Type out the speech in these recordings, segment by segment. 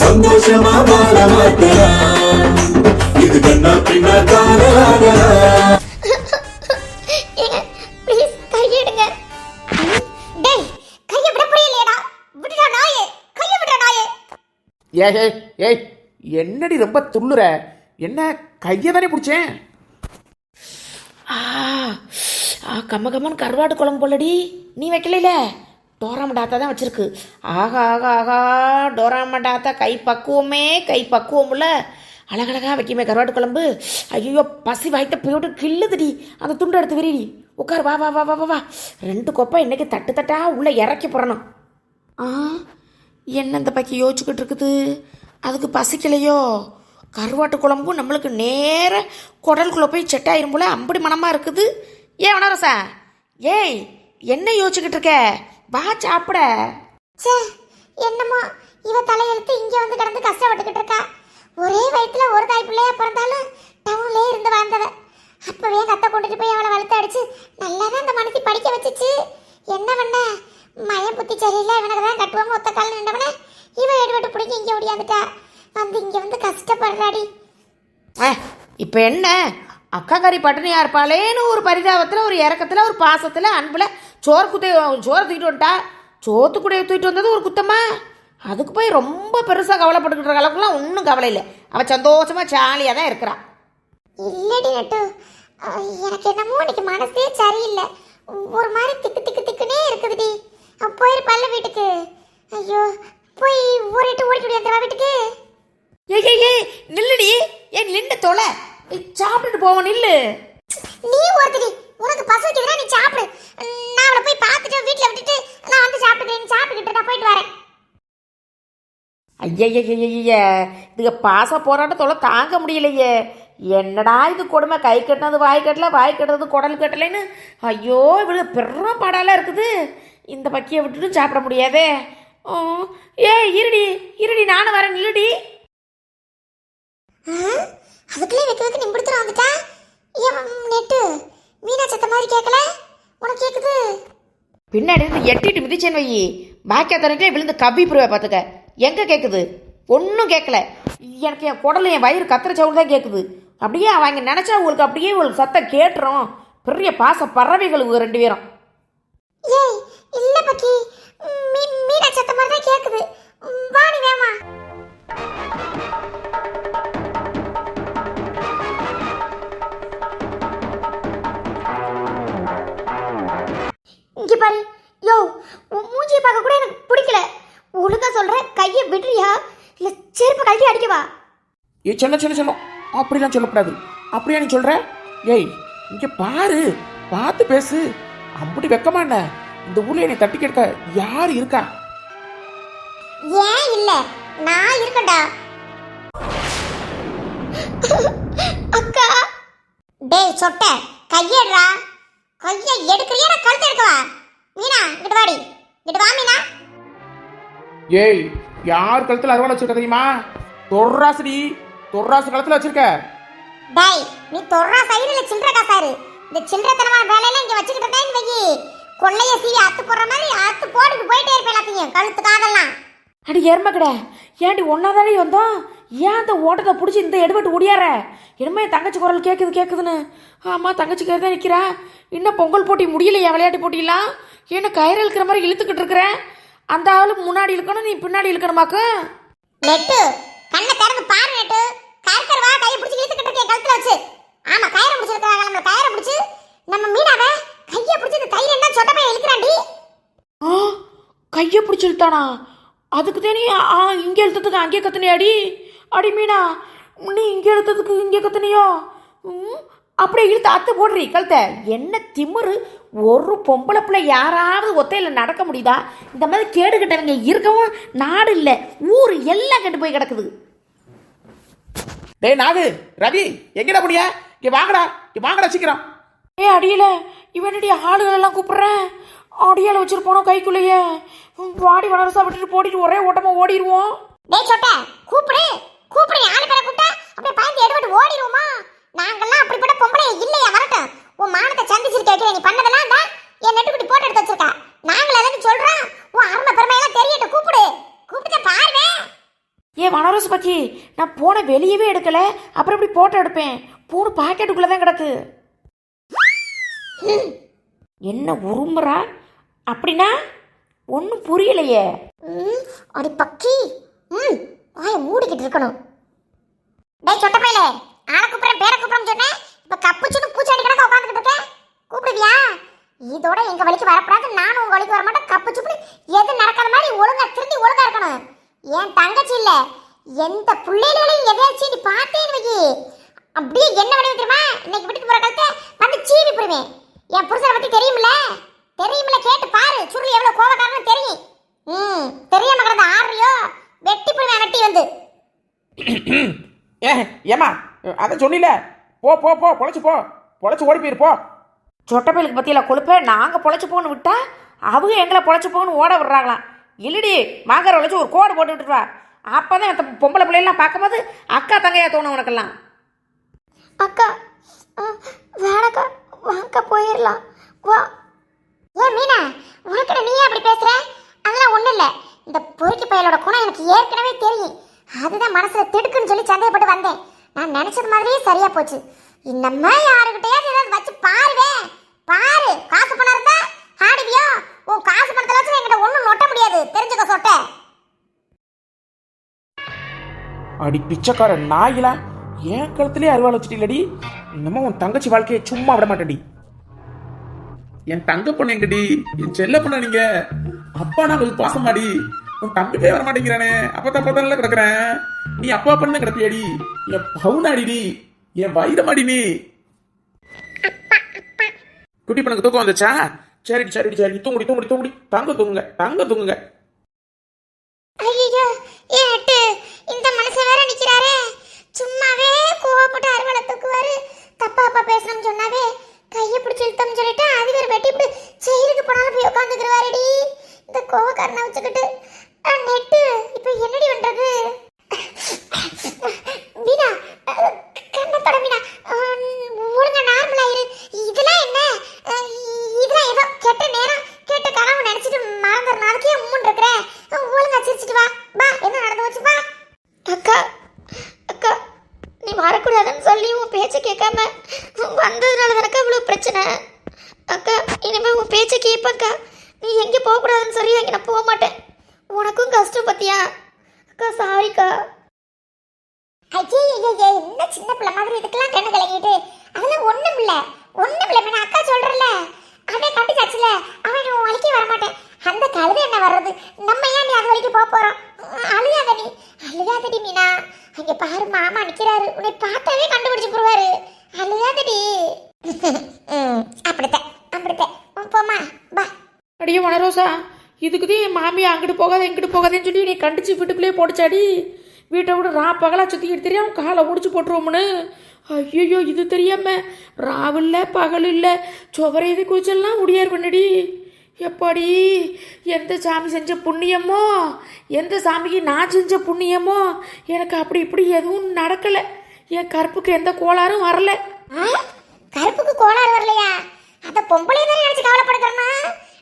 சந்தோஷமா வாழ மாட்டலாம் இது கண்ணா பின்னா காதலாகலாம் ஏங்க ப்ளீஸ் கையெடுங்க. டேய் கையை விட முடியலையடா விடுடா நாயே கையை விடுடா நாயே. ஏய் ஏய் ஏய் என்னடி ரொம்ப துள்ளுற என்ன கையை தானே பிடிச்சேன்? ஆ ஆ, கம்ம கம்மன் கருவாடு குழம்பு போலடி. நீ வைக்கலையில? டோராமடாத்தா தான் வச்சிருக்கு. ஆகா ஆகா ஆகா டோராமடாத்தா கை பக்குவமே கை பக்குவம்ல அழகழகாக வைக்குமே கருவாட்டு குழம்பு. ஐயோ பசி வாய்த்த போய்விட்டு கிள்ளுதுடி. அந்த துண்டு எடுத்து விரிடி. உட்கார் வா வா வா வா வா. வா ரெண்டு கொப்பை இன்றைக்கி தட்டு தட்டாக உள்ளே இறக்கி போடணும் ஆ என்ன இந்த பக்கி யோசிச்சுக்கிட்டு இருக்குது? அதுக்கு பசிக்கலையோ? கருவாட்டு குழம்பும் நம்மளுக்கு நேர குடலுக்குள்ளே போய் செட்டாயிரும் போல் போல அம்படி மனமாக இருக்குது. ஏன் வனரசா ஏய் என்ன யோசிச்சுக்கிட்டு இருக்க? வா சாப்பிட. ச்சே என்னமோ இவ தலையெழுத்து இங்க வந்து கிடந்து கஷ்டப்பட்டுக்கிட்டு இருக்கா. ஒரே வயித்துல ஒரு தாய் பிள்ளையா பிறந்தாலும் டவுன்லயே இருந்து வாழ்ந்தவ. அப்பவே கத்த கொண்டுட்டு போய் அவளை வளர்த்து அடிச்சு நல்லா தான் அந்த மனசி படிக்க வச்சுச்சு. என்ன பண்ண? மயம் புத்தி சரியில்லை இவனுக்கு தான் கட்டுவாங்க ஒத்த கால் நின்றவன? இவன் எடுபட்டு பிடிக்க இங்க ஓடியாந்துட்டா. வந்து இங்க வந்து கஷ்டப்படுறாடி. இப்போ என்ன? அக்கா கறி பட்டினியா இருப்பாளேன்னு ஒரு பரிதாபத்தில் ஒரு இறக்கத்தில் ஒரு பாசத்தில் அன்பில் சோறு குத்தை சோறு தூக்கிட்டு வந்துட்டா. சோத்து கூட தூக்கிட்டு வந்தது ஒரு குத்தமா அதுக்கு போய் ரொம்ப பெருசாக கவலைப்பட்டுக்கிட்டு இருக்க அளவுக்குலாம் ஒன்றும் கவலை இல்லை. அவள் சந்தோஷமாக ஜாலியாக தான் இருக்கிறான் இல்லடி நட்டு எனக்கு என்னமோ இன்னைக்கு மனசே சரியில்லை. ஒரு மாதிரி திக்கு திக்கு திக்குனே இருக்குதுடி. அஹ் போயிருப்பாள்ல வீட்டுக்கு. ஐயோ போய் ஊரிட்டு ஓடிட்டு அந்த வீட்டுக்கு? ஏய் ஏய் நில்லுடி. ஏன் நின்று தொலை. சாப்பிட்டுட்டு போவோம் நில்லு. நீ ஒருத்தடி உனக்கு பசு வைக்கிறதா நீ சாப்பிடு. நான் அவளை போய் பார்த்துட்டு வீட்டில் விட்டுட்டு நான் வந்து சாப்பிட்டுக்கிறேன் நீ சாப்பிட்டுக்கிட்டு நான் போயிட்டு வரேன். ஐயய்யய்யய்ய இதுக்கு பாச போராட்டத்தோட தாங்க முடியலையே. என்னடா இது கொடுமை? கை கட்டினது வாய் கட்டல வாய் கட்டுறது குடல் கட்டலைன்னு. ஐயோ இவளுக்கு பெரும் பாடாலாம் இருக்குது. இந்த பக்கியை விட்டுட்டு சாப்பிட முடியாதே. ஏய் இருடி இருடி நானும் வரேன் நில்லுடி? அதுக்குள்ளே வைக்க வைக்க நிம்பிடுத்துட்டு வந்துட்டா? ஏன் நெட்டு. மீனா சத்த மாதிரி கேட்கல. உனக்கு கேட்குது பின்னாடி இருந்து எட்டிட்டு மிதிச்சேன்னு வை பாக்கியா தனக்கே விழுந்து கவி புருவை பார்த்துக்க எங்கே கேட்குது ஒன்றும் கேட்கல எனக்கு என் குடல் என் வயிறு கத்துற சவுண்ட் தான் கேட்குது அப்படியே அவங்க நினச்சா உங்களுக்கு அப்படியே உங்களுக்கு சத்தம் கேட்டுரும். பெரிய பாச பறவைகள் இவங்க ரெண்டு பேரும். ஏய் இல்ல பக்கி. மீ மீனா சத்த மாதிரி தான் கேக்குது. ம், வா நீ வேமா. ஏ சொல்ல சொல்ல சொல்லும் அப்படிலாம் சொல்லக்கூடாது. அப்படியா நீ சொல்ற? ஏய் இங்க பாரு. பார்த்து பேசு. அப்படி வெக்கமா என்ன? இந்த ஊர்ல என்னை தட்டி கேட்க யார் இருக்கா? ஏன் இல்ல? நான் இருக்கேன்டா. அக்கா. டேய் சொட்ட. கையேடுறா. கையை எடுக்கிறியா நான் கழுத்து எடுக்கவா? மீனா இங்கிட்டு வாடி. இங்கிட்டு வா மீனா. ஏய் யார் கழுத்துல அறுவாள் வச்சிருக்க தெரியுமா? தொர்ராசுடி தொர்ராசு கழுத்துல வச்சிருக்க. டேய் நீ தொடுறா சைடுல சில்லற காசாரு இந்த சில்லறத்தனமான வேலையெல்லாம் இங்க வச்சுக்கிட்டு இருந்தேன்னு வையி கொள்ளைய சீவி அத்து போடுற மாதிரி அத்து போட்டுட்டு போயிட்டே இருப்பேன் எல்லாத்தையும் கழுத்து காதெல்லாம். அடி எருமக்கடை ஏன்டி ஒன்னாதானே வந்தோம்? ஏன் அந்த ஓட்டத்தை பிடிச்சி இந்த எடுபட்டு ஓடியார என்னமே என் தங்கச்சி குரல் கேட்குது கேட்குதுன்னு ஆமாம் தங்கச்சி கேட்டு தான் நிற்கிறேன் இன்னும் பொங்கல் போட்டி முடியலையா விளையாட்டு போட்டியெல்லாம்? ஏன்னா கயிறு இழுக்கிற மாதிரி இழுத்துக்கிட்டு இருக்கிறேன் அந்த ஆளு முன்னாடி இழுக்கணும் நீ பின்னாடி இழுக்கணுமாக்கு? நெட்டு கண்ணை திறந்து பாரு நெட்டு கயற்கர் வா கையை பிடிச்சி இழுத்துக்கிட்டு இருக்கேன் கழுத்துல வச்சு. ஆமா கயிறை பிடிச்சிருக்காங்க நம்ம கயிறை பிடிச்சி. நம்ம மீனாவ கையை பிடிச்சி இந்த கயிறு என்ன சொட்ட பையன் இழுக்கிறாண்டி ஆ கையை பிடிச்சி இழுத்தானா? அதுக்கு தானே ஆ இங்கே இழுத்ததுக்கு அங்கே கத்துனியாடி? அடி மீனா நீ இங்கே இழுத்ததுக்கு இங்கே கத்துனியோ? ம் அப்படியே இழுத்து அத்து போடுறீ கழுத்தை என்ன திமிரு? ஒரு பொம்பளை பிள்ளை யாராவது ஒத்தையில் நடக்க முடியுதா? இந்த மாதிரி கேடு கட்டவங்க இருக்கவும் நாடு இல்லை ஊர் எல்லாம் கெட்டு போய் கிடக்குது. டேய் நாகு ரவி எங்கடா முடியா இங்கே வாங்கடா இங்கே வாங்கடா சீக்கிரம். ஏ அடியல இவனடி ஆளுகள் எல்லாம் கூப்பிடுறேன் அடியால வச்சிருப்போனோ கைக்குள்ளேயே. வாடி வனரசா விட்டுட்டு போடிட்டு ஒரே ஓட்டமா ஓடிடுவோம். டேய் சொட்ட கூப்பிடு கூப்பிடு ஆளு பேரை கூப்பிட்டா அப்படியே பயந்து எடுபட்டு ஓடிடுவோமா நாங்கெல்லாம் அப்படிப்பட்ட பொம்பளை இல்லையா வரட்டும் உன் மானத்தை சந்திச்சிருக்க வைக்கிற நீ பண்ணதெல்லாம் தான் என் நெட்டுக்குட்டி போட்டு எடுத்து வச்சிருக்கா நாங்கள் எதாவது சொல்றோம் உன் அருமை பெருமையெல்லாம் தெரியட்டும் கூப்பிடு கூப்பிட்டு பாருவேன் ஏன் பச்சி நான் போன வெளியவே எடுக்கல அப்புறம் இப்படி போட்டோ எடுப்பேன். போன பாக்கெட்டுக்குள்ளே தான் கிடக்கு. என்ன உரும்புறா அப்படின்னா ஒன்றும் புரியலையே. ம் அடி பக்கி. ம் வாய மூடிக்கிட்டு இருக்கணும். டேய் சொட்ட பையலே ஆளை கூப்பிடுறேன் பேரை கூப்பிடுறேன்னு சொன்னேன். இப்போ கப்புச்சுன்னு பூச்சாடி கிடக்க உட்காந்துக்கிட்டு இருக்கேன். கூப்பிடுவியா? இதோட எங்கள் வழிக்கு வரப்படாது நானும் உங்கள் வழிக்கு வர மாட்டேன் கப்பு எது நடக்கிற மாதிரி ஒழுங்கா திருந்தி ஒழுங்கா இருக்கணும். என் தங்கச்சி இல்லை? எந்த பிள்ளைகளையும் எதையாச்சும் நீ பார்த்தேன்னு வைக்கி அப்படியே என்ன பண்ணி தெரியுமா? இன்னைக்கு வீட்டுக்கு போற காலத்தை வந்து சீவி போடுவேன். என் புருஷனை பத்தி தெரியுமில்ல? தெரியுமில்ல கேட்டு பாரு. சுருளி எவ்வளவு கோவக்காரன்னு தெரியும். ம் தெரியாம கிடந்த ஆடுறியோ வெட்டி போடுவேன் வெட்டி வந்து. ஏ ஏமா அதை சொன்னில போ போ போ பொழைச்சு போ. பொழைச்சு ஓடி போயிரு போ. சொட்டப்பயலுக்கு பற்றியில் கொழுப்ப நாங்கள் பொழைச்சு போகணும் விட்டா அவங்க எங்களை பொழைச்சு போகணும் ஓட விடுறாங்களாம். இல்லடி மாங்கரை உழைச்சி ஒரு கோடு போட்டு விட்டுருவா அப்போ தான் பொம்பளை பிள்ளைலாம் பார்க்கும்போது அக்கா தங்கையா தோணும் உனக்கெல்லாம். அக்கா வேணக்கா வாக்கா போயிடலாம். வா. ஏ மீனா உனக்கு நீ அப்படி பேசுற? அதெல்லாம் ஒன்றும் இல்லை. இந்த பொறுக்கி பயலோட குணம் எனக்கு ஏற்கனவே தெரியும். அதுதான் மனசில் திடுக்குன்னு சொல்லி சந்தேகப்பட்டு வந்தேன். நான் நினச்சது மாதிரியே சரியாக போச்சு. இன்னமே யாருக்கிட்டையாவது ஏதாவது வச்சு பாருவே. பாரு. காசு பணம் இருந்தா ஆடுவியோ உன் காசு பணத்தில் வச்சு என்கிட்ட ஒன்றும் நொட்ட முடியாது. தெரிஞ்சுக்க சொட்டேன் அடி பிச்சைக்கார நாயிலா? என் கழுத்துலேயே அருவாள் வச்சுட்டீங்களடி? இன்னமும் உன் தங்கச்சி வாழ்க்கையை சும்மா விட மாட்டேடி என் தங்க பொண்ணு எங்கடி? என் செல்ல பொண்ணு நீங்க? அப்பா நான் கொஞ்சம் பாசமாடி. உன் தம்பி வர மாட்டேங்கிறானே அப்பதான் அப்பதான் கிடக்குறேன். நீ அப்பா பண்ண கிடப்பியாடி? என் பவுனாடிடி. என் வைரமாடி நீ. குட்டி பொண்ணுக்கு தூக்கம் வந்துச்சா? சரிடி சரிடி சரி தூங்குடி தூங்குடி தூங்குடி. தங்க தூங்குங்க தங்க தூங்குங்க ஐயோ ஏட்டு இந்த மனுஷன் வேற நிக்கிறாரே சும்மாவே கோவப்பட்டு அறுவலை தூக்குவாரு தப்பா அப்பா பேசணும்னு சொன்னாவே கையை பிடிச்சி இழுத்தோம்னு சொல்லிட்டு அது வேற வெட்டி இப்படி செயலுக்கு போனாலும் போய் உட்காந்துக்கிறவாருடி இந்த கோவக்காரனை வச்சுக்கிட்டு நெட்டு இப்போ என்னடி பண்ணுறது வீணா அஹ், கண்ணத்தோட வீணா அஹ், ஒழுங்கா நார்மலா இரு இதெல்லாம் என்ன அஹ், இதெல்லாம் ஏதோ கெட்ட நேரம் கெட்ட கனவு நினைச்சிட்டு மறந்துடுறேன் அதுக்கே உம்முன் இருக்கிறேன் ஒழுங்கா சிரிச்சிட்டு வா வா என்ன நடந்து வச்சு வா அக்கா அக்கா நீ வரக்கூடாதுன்னு சொல்லி உன் பேச்சை கேட்காம வந்ததுனால தானக்கா இவ்வளோ பிரச்சனை அக்கா இனிமே உன் பேச்சை கேட்பக்கா நீ எங்கே போகக்கூடாதுன்னு சொல்லி அங்கே நான் போக மாட்டேன் உனக்கும் கஷ்டம் பத்தியா? அக்கா சாரிக்கா ஐயே ஐயே என்ன சின்ன பிள்ளை மாதிரி இதுக்கெல்லாம் கண்ணு கலங்கிட்டு. அதெல்லாம் ஒண்ணும் இல்ல. ஒண்ணும் இல்ல நான் அக்கா சொல்றல அவன் கண்டுச்சாச்சுல அவன் உன் வலிக்கே வர மாட்டேன் அந்த கழுது என்ன வர்றது? நம்ம ஏன் நீ அது வரைக்கும் போக போறோம்? அழுகாத நீ அழுகாதடி மீனா. அங்க பாரு மாமா நிக்கிறாரு. உன்னை பார்த்தாவே கண்டுபிடிச்சு போடுவாரு. அழுகாதடி உம், அப்படித்தான் அப்படித்தான். போம்மா பா அடியே வனரோசா இதுக்குதான் என் மாமியா அங்கிட்டு போகாத இங்கிட்டு போகாதேன்னு சொல்லி நீ கண்டிச்சு வீட்டுக்குள்ளேயே போட்டுச்சாடி. வீட்டை விட ரா பகலாக சுற்றிக்கிட்டு தெரியாம காலை ஒடிச்சு போட்டுருவோம்னு. ஐயோ இது தெரியாம. ராவில்ல பகல் இல்லை சுவரை இது குளிச்செல்லாம் முடியாது பண்ணடி எப்படி? எந்த சாமி செஞ்ச புண்ணியமோ? எந்த சாமிக்கு நான் செஞ்ச புண்ணியமோ? எனக்கு அப்படி இப்படி எதுவும் நடக்கலை. என் கருப்புக்கு எந்த கோளாறும் வரல. ஆ? கருப்புக்கு கோளாறு வரலையா? அந்த பொம்பளை தான் நினைச்சு கவலைப்படுறமா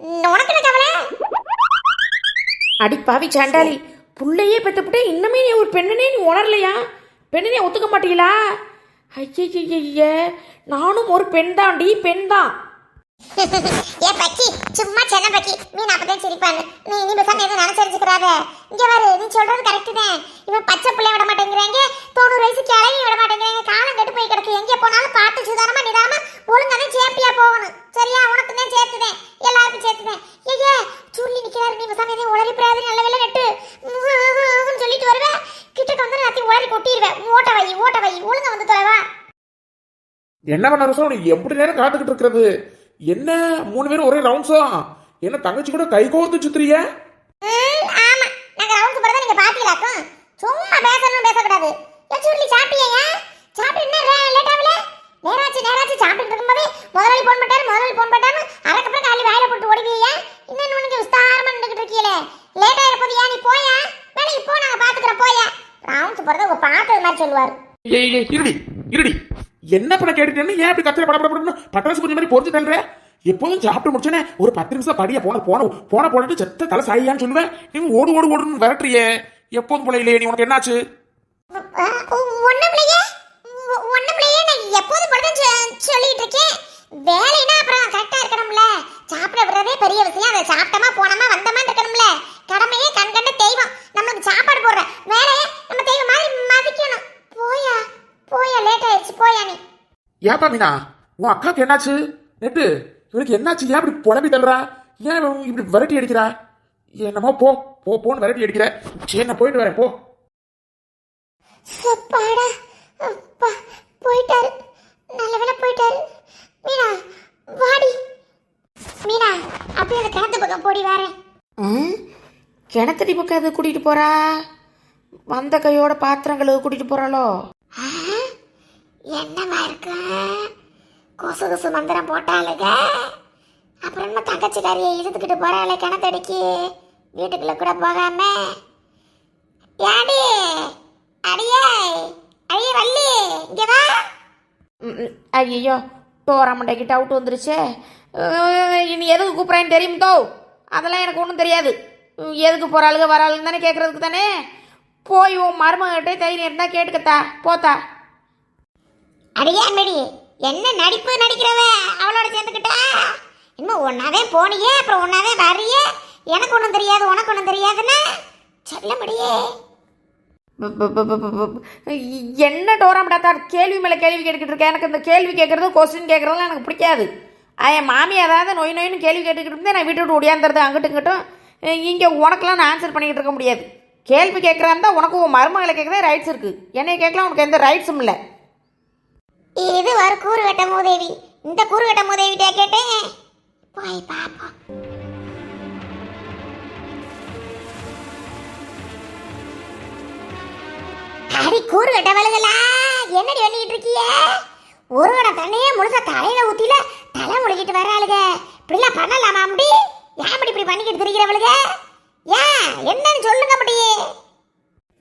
உனக்கு என்ன கவலை? அடி பாவி சாண்டாளி புள்ளையே பெத்தப்பட்டு இன்னமே நீ ஒரு பெண்ணனே நீ உணரலையா? பெண்ணனே ஒத்துக்க மாட்டீங்களா? ஐய நானும் ஒரு பெண் தான்டி பெண் தான். ஏ பக்கி சும்மா சென்ன பக்கி. நீ அப்பதான் சிரிப்பான்னு. நீ நீ பேசாம எதுவும் நினைச்சரிச்சுக்கிறாத இங்க பாரு நீ சொல்றது கரெக்ட் தான். இவன் பச்சை பிள்ளை விட மாட்டேங்கிறாங்க. தொண்ணூறு வயசு கிளவி விட மாட்டேங்கிறாங்க. காலம் கெட்டு போய் கிடக்கு. எங்க போனாலும் பார்த்து சுதாரமா நிதானமா ஒழுங்காவே சேஃப்டியா போகணும். சரியா சேர்த்துதேன் எல்லாருக்கும் சேர்த்துதேன் ஐயே சுள்ளி நிக்கிறாரு நீ பேசாம எதையும் உளறி பிராது நல்ல வேலை நட்டு. சொல்லிட்டு வருவேன் கிட்டக்கு வந்து நான் உளறி கொட்டிடுவேன் ஓட்ட வை ஓட்ட வை. ஒழுங்கா வந்து தொலைவா. என்ன பண்ண ரசம் நீ எப்படி நேரம் காத்துக்கிட்டு இருக்கிறது? என்ன? மூணு பேரும் ஒரே ரவுண்ட்ஸா என்ன தங்கச்சி கூட கை கோர்த்து சுத்துறிய? ஆமா. நாங்க ரவுண்ட்ஸ் போறத நீங்க பாத்தீங்களாக்கும் சும்மா பேசணும் பேசக்கூடாது. சுருளி சாப்பிட்டியா சாப்பிட்டு என்ன லேட் ஆகல? நேராச்சு நேராச்சு. சாப்பிட்டு இருக்கும்போது முதலாளி போன் பண்ணாரு முதலாளி போன் பண்ணாரு அதுக்கப்புறம் காலி வாயில போட்டு ஓடுவீங்க இன்னும் உனக்கு விஸ்தாரமா நின்றுட்டு இருக்கீங்களே லேட் ஆயிர போது ஏன் நீ போயா? வேலைக்கு போ நாங்க பாத்துக்கிறோம் போயா. ரவுண்ட்ஸ் போறத உங்க பாக்குறது மாதிரி சொல்லுவாரு. இருடி இருடி. என்ன பண்ண கேட்டுட்டேன்னு ஏன் இப்படி கத்திர படப்படப்படணும் பட்டாசு கொஞ்சம் மாதிரி பொறிச்சு தள்ளுற? எப்போதும் சாப்பிட்டு முடிச்சோனே ஒரு பத்து நிமிஷம் படிய போன போன போன போனட்டு செத்த தலை சாயான்னு சொல்லுவேன் நீ ஓடு ஓடு ஓடுன்னு விரட்டுறியே. எப்போதும் போல இல்லையே நீ உனக்கு என்னாச்சு? ஒண்ணுமில்லையே ஒ- ஒண்ணுமில்லையே நான் எப்போதும் போல தான் சொல்லிட்டு இருக்கேன் வேலைனா அப்புறம் கரெக்டா இருக்கணும்ல. சாப்பிட விடுறதே பெரிய விஷயம். அதை சாப்பிட்டமா போனோமா வந்தமா இருக்கணும்ல. கடமையே கண் கண்ட தெய்வம். நமக்கு சாப்பாடு போடுற. வேலையை நம்ம தெய்வம் மாதிரி மதிக்கணும். போயா போயா லேட் ஆயிடுச்சு. போயா நீ? ஏப்பா மீனா? உன் அக்காவுக்கு என்னாச்சு? நெட்டு இவனுக்கு என்னாச்சு? ஏன் இப்படி புலம்பி தள்ளுறா? ஏன் இப்படி விரட்டி அடிக்கிறா? என்னமோ போ போ போன்னு விரட்டி அடிக்கிற. சரி நான் போயிட்டு வரேன். போ. அப்பாடா அப்பா. போயிட்டாரு. நல்ல வேளை போயிட்டாரு. மீனா வாடி. மீனா அப்படியே அந்த கிணத்து பக்கம் போடி வரேன் ம் கிணத்தடி பக்கம் எது கூட்டிகிட்டு போகிறா வந்த கையோட பாத்திரம் கழுவு கூட்டிகிட்டு போகிறாளோ என்னவா இருக்கு? கொசு கொசு மந்திரம் போட்டாளுங்க அப்புறம் நம்ம தங்கச்சிக்காரியை இழுத்துக்கிட்டு போறாளே கிணத்தடிக்கு. வீட்டுக்குள்ள கூட போகாம. யாடி அடியே அடியே வள்ளி இங்க வா ஐயோ டோரா மண்டைக்கு டவுட் வந்துருச்சே. இனி எதுக்கு கூப்பிட்றேன்னு தெரியும் தோ? அதெல்லாம் எனக்கு ஒன்றும் தெரியாது. எதுக்கு போகிறாளுங்க வராளுங்க தானே கேட்குறதுக்கு தானே? போய் உன் மருமகிட்டே தைரியம் இருந்தால் கேட்டுக்கத்தா போத்தா. அடியே அன்படி என்ன நடிப்பு நடிக்கிறவ? அவளோட சேர்ந்துக்கிட்டா? இன்னும் ஒன்றாவே போனியே அப்புறம் ஒன்றாவே வரையே. எனக்கு ஒன்றும் தெரியாது உனக்கு ஒன்றும் தெரியாதுன்னு? சொல்ல முடியே. என்ன டோராமடாத்தா கேள்வி மேலே கேள்வி கேட்டுக்கிட்டு இருக்கேன் எனக்கு இந்த கேள்வி கேட்குறது கொஸ்டின் கேட்குறதுலாம் எனக்கு பிடிக்காது. என் மாமி ஏதாவது நொய் நொயின்னு கேள்வி கேட்டுக்கிட்டு இருந்தேன் நான் வீட்டு விட்டு ஒடியாந்துறது அங்கிட்டும் இங்கிட்டும். இங்கே உனக்கெல்லாம் நான் ஆன்சர் பண்ணிக்கிட்டு இருக்க முடியாது. கேள்வி கேட்குறாந்தா உனக்கு உன் மருமகளை கேட்குறதே ரைட்ஸ் இருக்குது என்னைய கேட்கலாம் உனக்கு எந்த ரைட்ஸும் இல்லை. இது ஒரு கூறு வெட்ட மூதேவி. இந்த கூறு வெட்ட மூதேவிட்டே கேட்டேன். போய் பாப்போம். அடி கூறு வெட்டவளுகளா என்னடி பண்ணிட்டு இருக்கிய? ஒரு கடம் தண்ணியே முழுசா தலையில ஊத்தில தலை முழுகிட்டு வர்றாளுக இப்படிலாம் பண்ணலாமா முடி? ஏன் இப்படி இப்படி பண்ணிக்கிட்டு திரிகிறவளுக? ஏன்? என்னன்னு சொல்லுங்க முடி.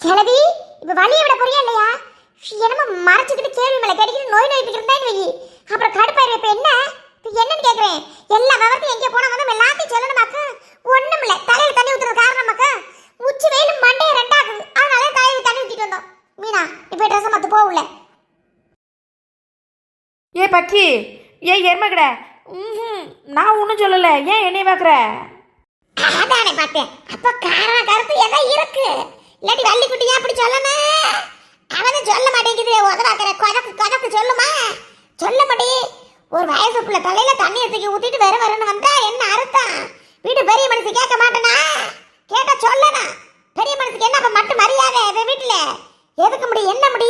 கிளவி இப்ப வழியை விட போறியா இல்லையா? என்னமோ மறைச்சுக்கிட்டு கேள்வி மேல கேட்டுக்கிட்டு நோய் நோய் இருந்தேன்னு வை அப்புறம் கடுப்பாயிரு இப்ப என்ன? என்னன்னு கேக்குறேன். எல்லா விவரத்தையும் எங்கே போன வந்து எல்லாத்தையும் சொல்லணுமாக்கு ஒண்ணும் இல்லை தலையில தண்ணி ஊத்துறது காரணமாக்கு உச்சி வெயில் மண்டையை ரெண்டாகுது. அதனால தலையில தண்ணி ஊத்திட்டு வந்தோம். மீனா இப்ப ட்ரெஸ் மத்து போகல ஏ பக்கி. ஏ எருமக்கட ம் நான் ஒன்றும் சொல்லலை. ஏன் என்னைய பார்க்குற அதானே பார்த்தேன். அப்ப காரணம் கருத்து ஏதோ இருக்கு. இல்லாட்டி வள்ளிக்குட்டி ஏன் அப்படி சொல்லணும் அவனு சொல்ல மாட்டேங்குது. உதவாக்கிற கொதக்கு கொதக்கு சொல்லுமா? சொல்ல மாட்டே. ஒரு வயசு பிள்ளை தலையில தண்ணியை தூக்கி ஊத்திட்டு வர வரன்னு வந்தா என்ன அர்த்தம்? வீட்டு பெரிய மனுஷி கேட்க மாட்டேனா? கேட்டா சொல்லணும். பெரிய மனுஷிக்கு என்ன அப்ப மட்டும் மரியாதை? வீட்டுல எதுக்கு முடி? என்ன முடி?